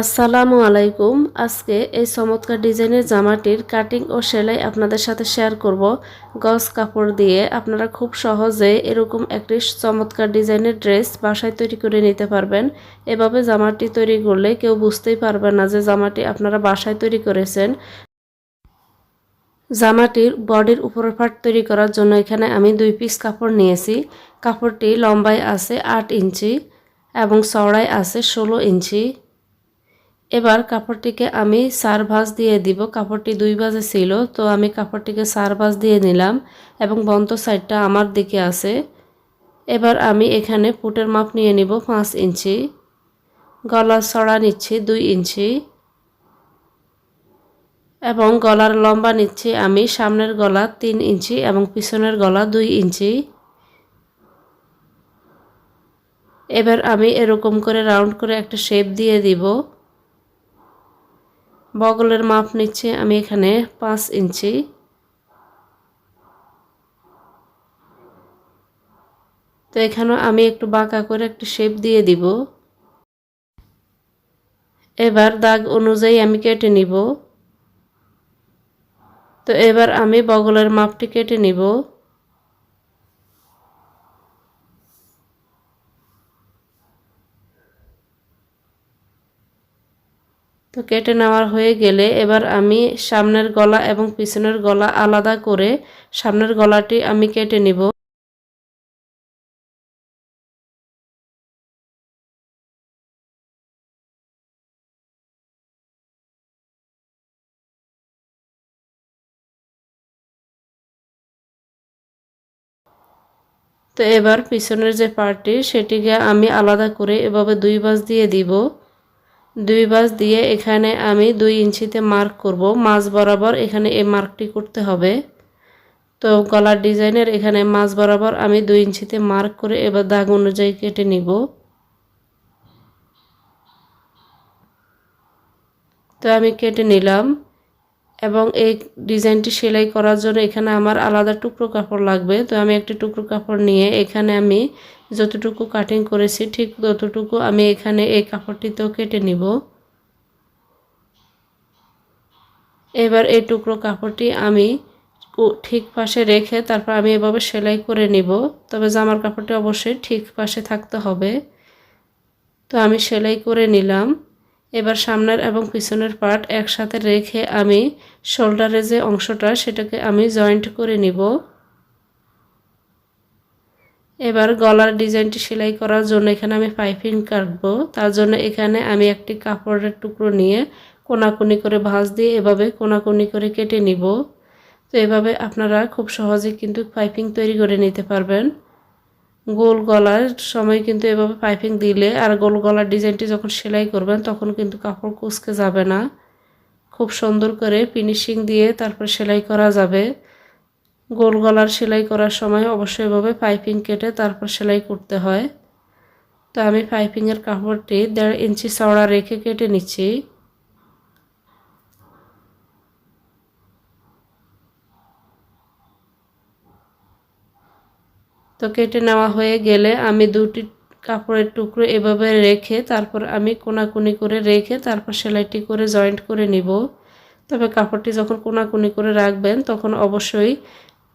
আসসালামু আলাইকুম। আজকে এই চমৎকার ডিজাইনের জামাটির কাটিং ও সেলাই আপনাদের সাথে শেয়ার করব। গজ কাপড় দিয়ে আপনারা খুব সহজে এরকম একটি চমৎকার ডিজাইনের ড্রেস বাসায় তৈরি করে নিতে পারবেন। এভাবে জামাটি তৈরি করলে কেউ বুঝতেই পারবে না যে জামাটি আপনারা বাসায় তৈরি করেছেন। জামাটির বডির উপরের পার্ট তৈরি করার জন্য এখানে আমি দুই পিস কাপড় নিয়েছি। কাপড়টি লম্বায় আছে আট ইঞ্চি এবং চওড়ায় আছে ষোলো ইঞ্চি। কাপড়টিকে আমি সার ভাঁজ দিয়ে দিব। কাপড়টি দুই বাজে ছিল, তো আমি কাপড়টিকে সার ভাঁজ দিয়ে নিলাম এবং বন্ত সাইডটা আমার দিকে আছে। এবার আমি এখানে পুটের মাপ নিয়ে নিব পাঁচ ইঞ্চি। গলার ছড়া নিচ্ছি দুই ইঞ্চি। এবং গলার লম্বা নিচ্ছি আমি সামনের গলা তিন ইঞ্চি এবং পিছনের গলা দুই ইঞ্চি। এবার আমি এরকম করে রাউন্ড করে একটা শেপ দিয়ে দিব। বগলের মাপ নিচ্ছে আমি এখানে পাঁচ ইঞ্চি। তো এখানেও আমি একটু বাঁকা করে একটু শেপ দিয়ে দিব। এবার দাগ অনুযায়ী আমি কেটে নিব। তো এবার আমি বগলের মাপটি কেটে নিব। তো কেটে নেওয়ার হয়ে গেলে এবার আমি সামনের গলা এবং পিছনের গলা আলাদা করে সামনের গলাটি আমি কেটে নিব। তো এবার পিছনের যে পার্টটি সেটিকে আমি আলাদা করে এভাবে দুই বাস দিয়ে দিব। দুই বাস দিয়ে এখানে আমি দুই ইঞ্চিতে মার্ক করব। মাছ বরাবর এখানে এই মার্কটি করতে হবে। তো গলার ডিজাইনের এখানে মাছ বরাবর আমি দুই ইঞ্চিতে মার্ক করে এবার দাগ অনুযায়ী কেটে নিব। তো আমি কেটে নিলাম। এবং এই ডিজাইনটি সেলাই করার জন্য এখানে আমার আলাদা টুকরো কাপড় লাগবে। তো আমি একটি টুকরো কাপড় নিয়ে এখানে আমি যতটুকু কাটিং করেছি, ঠিক ততটুকু আমি এখানে এই কাপড়টিতেও কেটে নিব। এবার এই টুকরো কাপড়টি আমি ঠিক পাশে রেখে তারপর আমি এভাবে সেলাই করে নিব। তবে জামার কাপড়টি অবশ্যই ঠিক পাশে থাকতে হবে। তো আমি সেলাই করে নিলাম। এবার সামনের এবং পিছনের পার্ট একসাথে রেখে আমি শোল্ডারে যে অংশটা সেটাকে আমি জয়েন্ট করে নিব। এবার গলার ডিজাইনটি সেলাই করার জন্য এখানে আমি পাইপিং কাটবো। তার জন্য এখানে আমি একটি কাপড়ের টুকরো নিয়ে কোনাকুনি করে ভাঁজ দিয়ে এভাবে কোনাকুনি করে কেটে নিব। তো এভাবে আপনারা খুব সহজে কিন্তু পাইপিং তৈরি করে নিতে পারবেন। গোল গলার সময় কিন্তু এভাবে পাইপিং দিলে আর গোল গলার ডিজাইনটি যখন সেলাই করবেন, তখন কিন্তু কাপড় কুচকে যাবে না। খুব সুন্দর করে ফিনিশিং দিয়ে তারপর সেলাই করা যাবে। গোল গলার সেলাই করার সময় অবশ্যই এভাবে পাইপিং কেটে তারপর সেলাই করতে হয়। তো আমি পাইপিংয়ের কাপড়টি দেড় ইঞ্চি চওড়া রেখে কেটে নিচ্ছি। তো কেটে নেওয়া হয়ে গেলে আমি দুটি কাপড়ের টুকরো এভাবে রেখে তারপর আমি কোনাকুনি করে রেখে তারপর সেলাইটি করে জয়েন্ট করে নিব। তবে কাপড়টি যখন কোনাকুনি করে রাখবেন, তখন অবশ্যই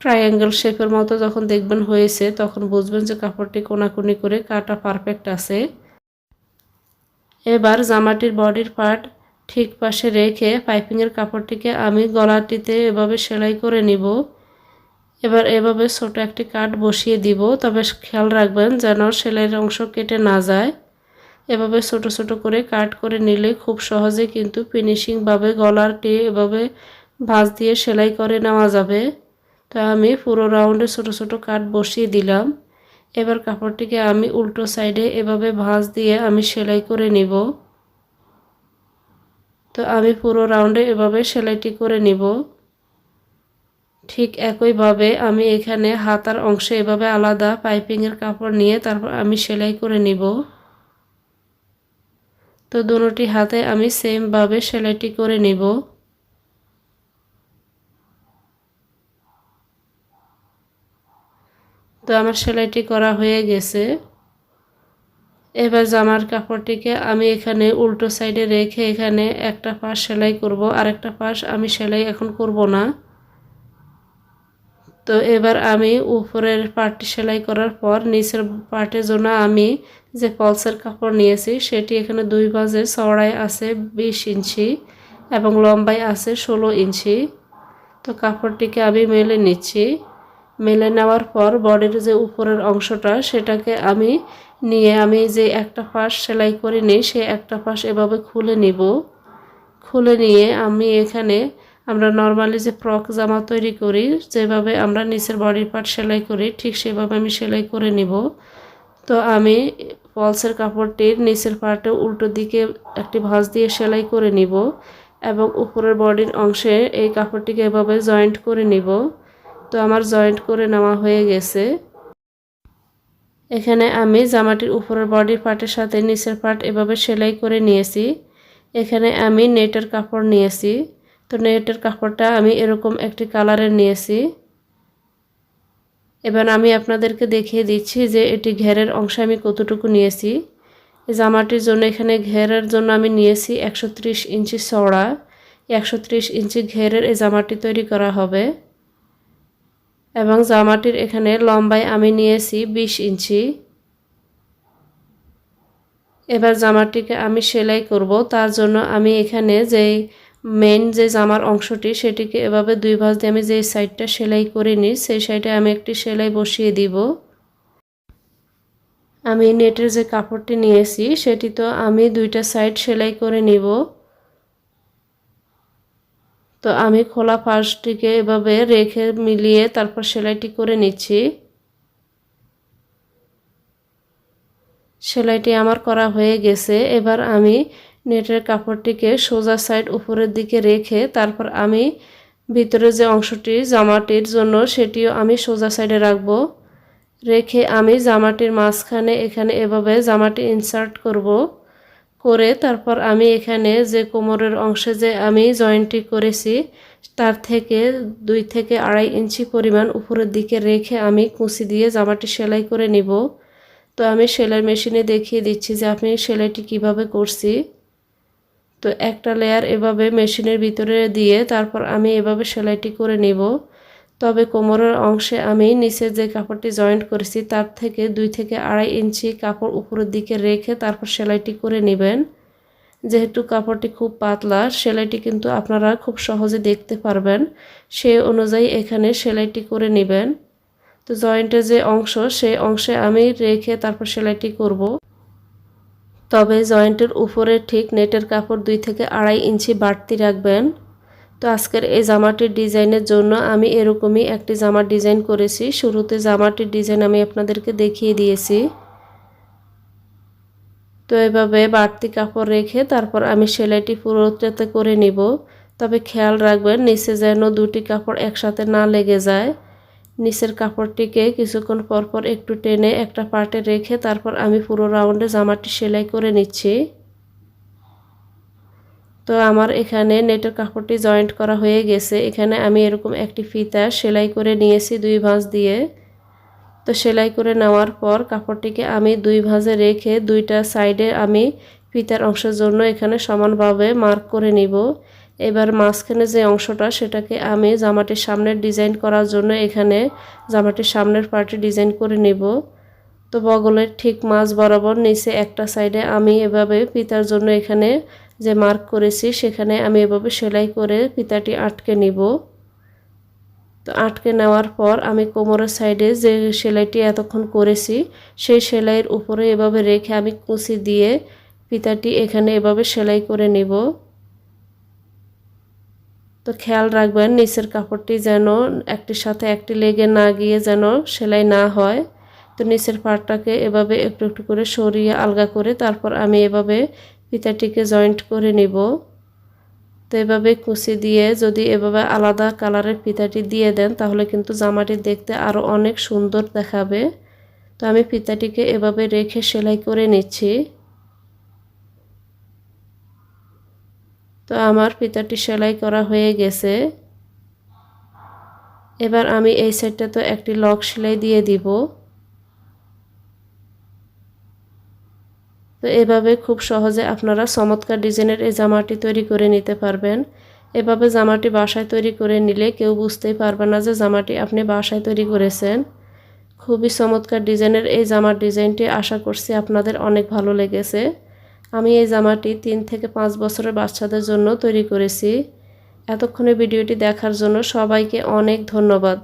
ট্রায়াঙ্গেল শেপের মতো যখন দেখবেন হয়েছে, তখন বুঝবেন যে কাপড়টি কোনাকুনি করে কাটা পারফেক্ট আছে। এবার জামাটির বডির পার্ট ঠিক পাশে রেখে পাইপিংয়ের কাপড়টিকে আমি গলাটিতে এভাবে সেলাই করে নিব। এবার এভাবে ছোট একটি কাট বসিয়ে দিব, তবে খেয়াল রাখবেন যেন সেলাইয়ের অংশ কেটে না যায়। এভাবে ছোট ছোট করে কাট করে নিলে খুব সহজে কিন্তু ফিনিশিংভাবে গলারটি এভাবে ভাঁজ দিয়ে সেলাই করে নেওয়া যাবে। তো আমি পুরো রাউন্ডে ছোট ছোট কাট বসিয়ে দিলাম। এবার কাপড়টিকে আমি উল্টো সাইডে এভাবে ভাঁজ দিয়ে আমি সেলাই করে নিব। তো আমি পুরো রাউন্ডে এভাবে সেলাইটি করে নিব। ঠিক একইভাবে আমি এখানে হাতার অংশে এভাবে আলাদা পাইপিংয়ের কাপড় নিয়ে তারপর আমি সেলাই করে নিব। তো দুটি হাতে আমি সেমভাবে সেলাইটি করে নিব। তো আমার সেলাইটি করা হয়ে গেছে। এবার জামার কাপড়টিকে আমি এখানে উল্টো সাইডে রেখে এখানে একটা পাশ সেলাই করব আর একটা পাশ আমি সেলাই এখন করব না। তো এবার আমি উপরের পার্টটি সেলাই করার পর নিচের পার্টের জন্য আমি যে পলসের কাপড় নিয়েছি, সেটি এখানে দুই বাজে চড়াই আছে বিশ ইঞ্চি এবং লম্বাই আছে ষোলো ইঞ্চি। তো কাপড়টিকে আমি মেলে নিচ্ছি। মেলে নেওয়ার পর বডির যে উপরের অংশটা, সেটাকে আমি নিয়ে আমি যে একটা পাশ সেলাই করে নিই সে একটা পাশ এভাবে খুলে নিব। খুলে নিয়ে আমি এখানে আমরা নর্মালি যে ফ্রক জামা তৈরি করি, যেভাবে আমরা নিচের বডির পার্ট সেলাই করি, ঠিক সেভাবে আমি সেলাই করে নিব। তো আমি পলসের কাপড়টির নিচের পার্টে উল্টো দিকে একটি ভাঁজ দিয়ে সেলাই করে নিব এবং উপরের বডির অংশে এই কাপড়টিকে এভাবে জয়েন্ট করে নিব। তো আমার জয়েন্ট করে নেওয়া হয়ে গেছে। এখানে আমি জামাটির উপরের বডির পার্টের সাথে নিচের পার্ট এভাবে সেলাই করে নিয়েছি। এখানে আমি নেটের কাপড় নিয়েছি। তো নেটের কাপড়টা আমি এরকম একটি কালারের নিয়েছি। এবার আমি আপনাদেরকে দেখিয়ে দিচ্ছি যে এটি ঘেরের অংশে আমি কতটুকু নিয়েছি। এই জামাটির জন্য এখানে ঘেরের জন্য আমি নিয়েছি একশো ত্রিশ ইঞ্চি চড়া একশো ইঞ্চি ঘেরের এই জামাটি তৈরি করা হবে। এবং জামাটির এখানে লম্বায় আমি নিয়েছি ২০ ইঞ্চি। এবার জামাটিকে আমি সেলাই করব, তার জন্য আমি এখানে যেই মেন যে জামার অংশটি সেটিকে এভাবে দুই ভাঁজ দিয়ে আমি যে সাইডটা সেলাই করে নিই, সেই সাইডে আমি একটি সেলাই বসিয়ে দিব। আমি নেটের যে কাপড়টি নিয়েছি, সেটি তো আমি দুইটা সাইড সেলাই করে নিব। তো আমি খোলা ফার্স্টটিকে এভাবে রেখে মিলিয়ে তারপর সেলাইটি করে নিচ্ছি। সেলাইটি আমার করা হয়ে গেছে। এবার আমি নেটের কাপড়টিকে সোজা সাইড উপরের দিকে রেখে তারপর আমি ভিতরে যে অংশটি জামাটির জন্য সেটিও আমি সোজা সাইডে রাখব। রেখে আমি জামাটির মাঝখানে এখানে এভাবে জামাটি ইনসার্ট করব। করে তারপর আমি এখানে যে কোমরের অংশে যে আমি জয়েন্টটি করেছি, তার থেকে দুই থেকে আড়াই ইঞ্চি পরিমাণ উপরের দিকে রেখে আমি কুচি দিয়ে জামাটি সেলাই করে নিব। তো আমি সেলাই মেশিনে দেখিয়ে দিচ্ছি যে আমি সেলাইটি কীভাবে করছি। তো একটা লেয়ার এভাবে মেশিনের ভিতরে দিয়ে তারপর আমি এভাবে সেলাইটি করে নিব। তবে কোমরের অংশে আমি নিচে যে কাপড়টি জয়েন্ট করেছি, তার থেকে দুই থেকে আড়াই ইঞ্চি কাপড় উপরের দিকে রেখে তারপর সেলাইটি করে নেবেন। যেহেতু কাপড়টি খুব পাতলা, সেলাইটি কিন্তু আপনারা খুব সহজে দেখতে পারবেন। সে অনুযায়ী এখানে সেলাইটি করে নেবেন। তো জয়েন্টের যে অংশ, সেই অংশে আমি রেখে তারপর সেলাইটি করব। তবে জয়েন্টের উপরে ঠিক নেটের কাপড় দুই থেকে আড়াই ইঞ্চি বাড়তি রাখবেন। তো আজকের এই জামাটির ডিজাইনের জন্য আমি এরকমই একটি জামার ডিজাইন করেছি। শুরুতে জামাটির ডিজাইন আমি আপনাদেরকে দেখিয়ে দিয়েছি। তো এভাবে বাড়তি কাপড় রেখে তারপর আমি সেলাইটি পুরোটাতে করে নিব। তবে খেয়াল রাখবেন, নিচে যেন দুটি কাপড় একসাথে না লেগে যায়। নিচের কাপড়টিকে কিছুক্ষণ পর পর একটু টেনে একটা পার্টে রেখে তারপর আমি পুরো রাউন্ডে জামাটি সেলাই করে নিচ্ছি। তো আমার এখানে নেটের কাপড়টি জয়েন্ট করা হয়ে গেছে। এখানে আমি এরকম একটি ফিতা সেলাই করে নিয়েছি দুই ভাঁজ দিয়ে। তো সেলাই করে নেওয়ার পর কাপড়টিকে আমি দুই ভাঁজে রেখে দুইটা সাইডে আমি ফিতার অংশের জন্য এখানে সমানভাবে মার্ক করে নিব। এবার মাঝখানে যে অংশটা সেটাকে আমি জামাটির সামনের ডিজাইন করার জন্য এখানে জামাটির সামনের পার্টে ডিজাইন করে নেব। তো বগলের ঠিক মাছ বরাবর নিচে একটা সাইডে আমি এভাবে পিতার জন্য এখানে যে মার্ক করেছি সেখানে আমি এভাবে সেলাই করে পিতাটি আটকে নিব। তো আটকে নেওয়ার পর আমি কোমরের সাইডে যে সেলাইটি এতক্ষণ করেছি সেই সেলাইয়ের উপরে এভাবে রেখে আমি কুচি দিয়ে পিতাটি এখানে এভাবে সেলাই করে নিব। তো খেয়াল রাখবেন, নিচের কাপড়টি যেন একটির সাথে একটি লেগে না গিয়ে যেন সেলাই না হয়। তো নিচের পাটটাকে এভাবে একটু একটু করে সরিয়ে আলগা করে তারপর আমি এভাবে ফিতাটিকে জয়েন্ট করে নিব। তো এভাবে কুচি দিয়ে যদি এভাবে আলাদা কালারের ফিতাটি দিয়ে দেন, তাহলে কিন্তু জামাটি দেখতে আরও অনেক সুন্দর দেখাবে। তো আমি ফিতাটিকে এভাবে রেখে সেলাই করে নিচ্ছি। তো আমার ফিতাটি সেলাই করা হয়ে গেছে। এবার আমি এই সাইডটা তো একটি লক সেলাই দিয়ে দিব। তো এভাবে খুব সহজে আপনারা চমৎকার ডিজাইনের এই জামাটি তৈরি করে নিতে পারবেন। এভাবে জামাটি বাসায় তৈরি করে নিলে কেউ বুঝতেই পারবে না যে জামাটি আপনি বাসায় তৈরি করেছেন। খুবই চমৎকার ডিজাইনের এই জামার ডিজাইনটি আশা করছি আপনাদের অনেক ভালো লেগেছে। আমি এই জামাটি তিন থেকে পাঁচ বছরের বাচ্চাদের জন্য তৈরি করেছি। এতক্ষণে ভিডিওটি দেখার জন্য সবাইকে অনেক ধন্যবাদ।